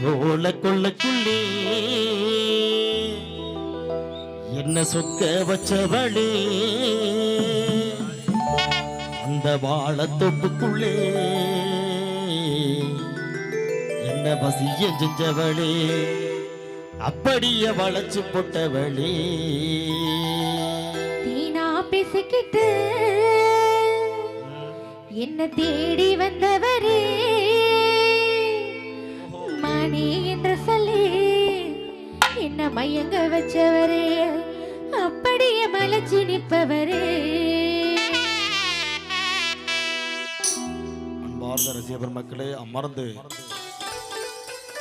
சோழ கொள்ளக்குள்ளே என்ன சொக்க வச்சவளே? அந்த வாழத்தொப்புக்குள்ளே என்ன பசிய செஞ்சவளே? அப்படியே வளைச்சு போட்டவளே. தீனா பிசுக்கிட்டு என்ன தேடி வந்தவரே? நீ என்று சொல்லி என்ன மயங்க வச்சவரே? அப்படியே மலைச்சு நிற்பவரே. அன்பார்ந்த ரசிகர் மக்களே அமர்ந்து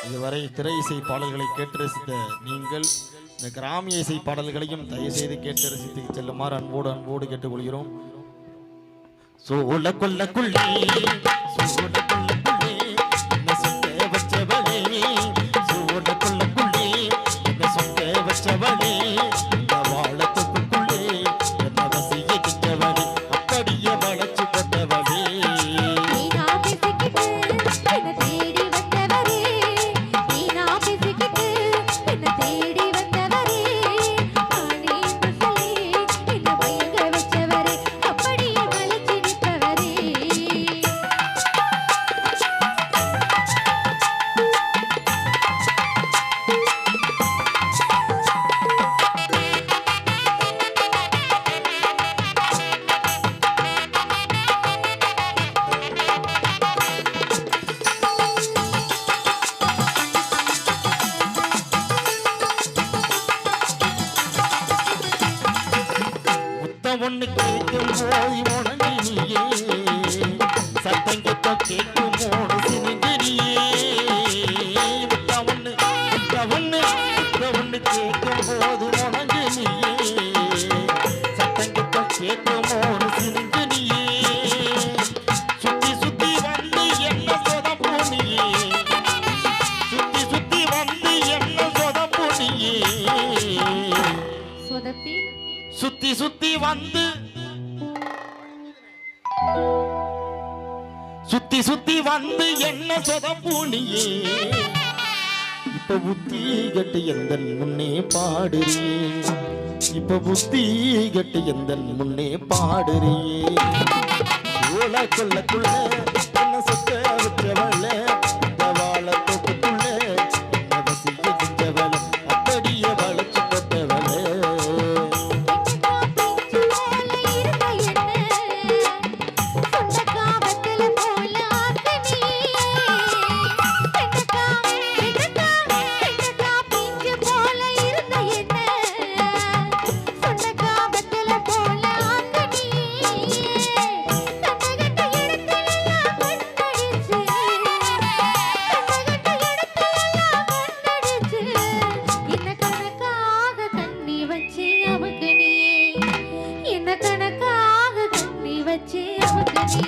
இதுவரை திரை இசை பாடல்களை கேட்டு ரசித்த நீங்கள் இந்த கிராமிய இசை பாடல்களையும் தயவு செய்து கேட்டு ரசித்து செல்லுமாறு அன்போடு அன்போடு கேட்டுக்கொள்கிறோம். சோழ கொல்ல குள்ளி சோழ வச்சவளே ஒன்று கேட்கும் போய் உணங்கினியே சத்தம் கிட்ட கேட்கும் போது வந்து சுத்தி சுத்தி வந்து என்ன சொதப்பூனியே இப்ப புத்தி கட்டு எந்த முன்னே பாடுறியே? இப்ப புத்தி கட்டு எந்த முன்னே பாடுறியே? ஓல கொள்ளக்குள்ள என்ன சொத்த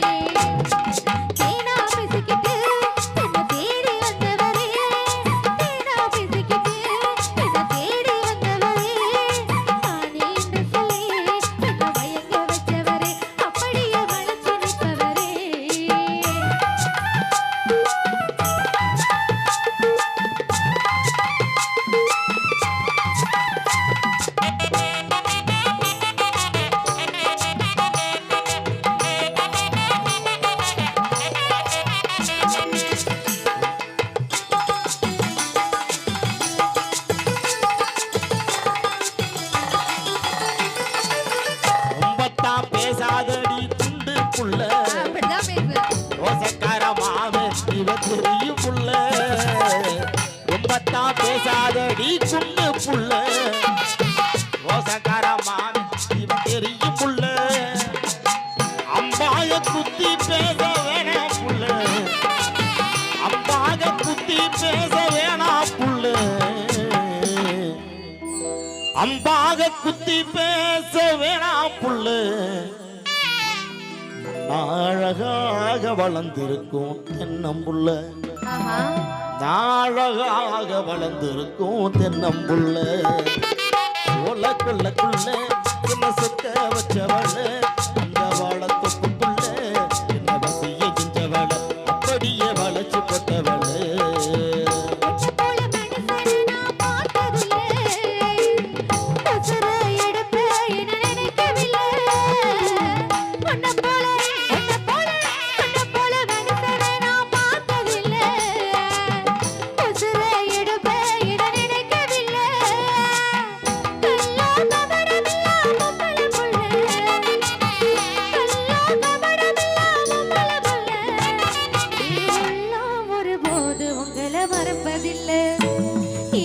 Thank you. அடி துண்டு புள்ள. ரோசக்கார மாமன் தெரியும் புள்ள. அம்பாய குத்தி பேச வேணாம் புள்ள. அம்பாக குத்தி பேச வேணாம் புள்ள. அம்பாக குத்தி பேச வேணாம் புள்ள. அழகாக வளர்ந்திருக்கும் தென்னம்புள்ள நாழகாக வளர்ந்திருக்கும் தென்னம்புள்ள. சோழ கொள்ளக்குள்ள என்ன சொக்க வச்சவள.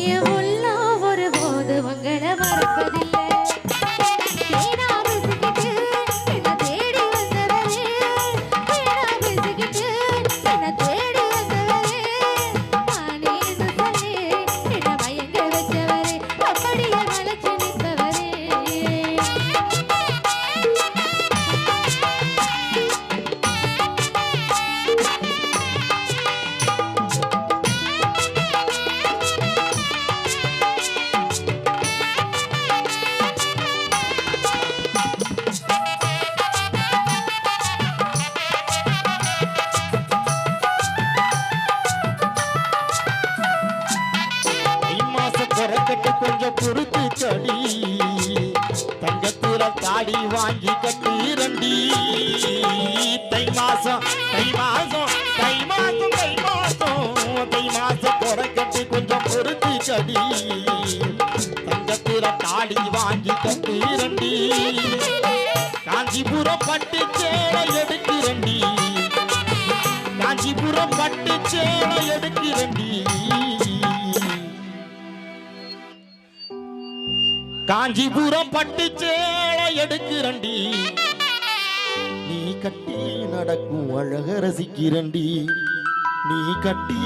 you தங்கத்துல தாடி வாங்கி கட்டிரண்டி தை மாசம் தை மாசம் தை மாசம் தை மாசம். தை மாசம் கொடை கட்டி கொஞ்சம் பொருத்தி கடி. தங்கத்துல தாடி வாங்கி கட்டிரண்டி காஞ்சிபுரம் பட்டு சேலை எடுக்கிறண்டி காஞ்சிபுரம் பட்டு சேலை எடுக்கிறண்டி காஞ்சிபுரம் பட்டு சேலை எடுக்கிறண்டி. நீ கட்டி நடக்கும் அழக ரசிக்கிறண்டி. நீ கட்டி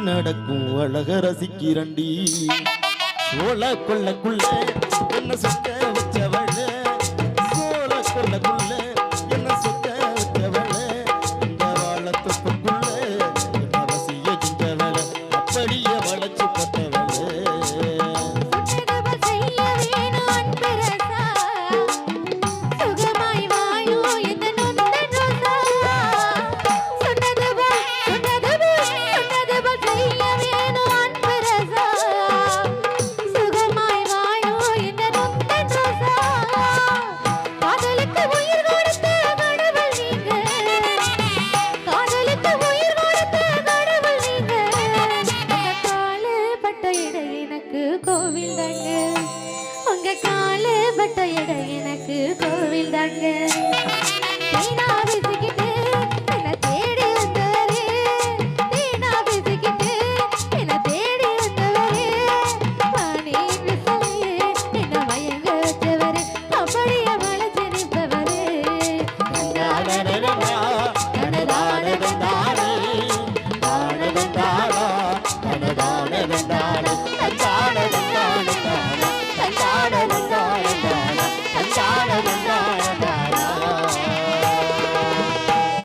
நடக்கும் அழக ரசிக்கிறண்டி. சோழ கொள்ளக்குள்ள என்ன சுத்த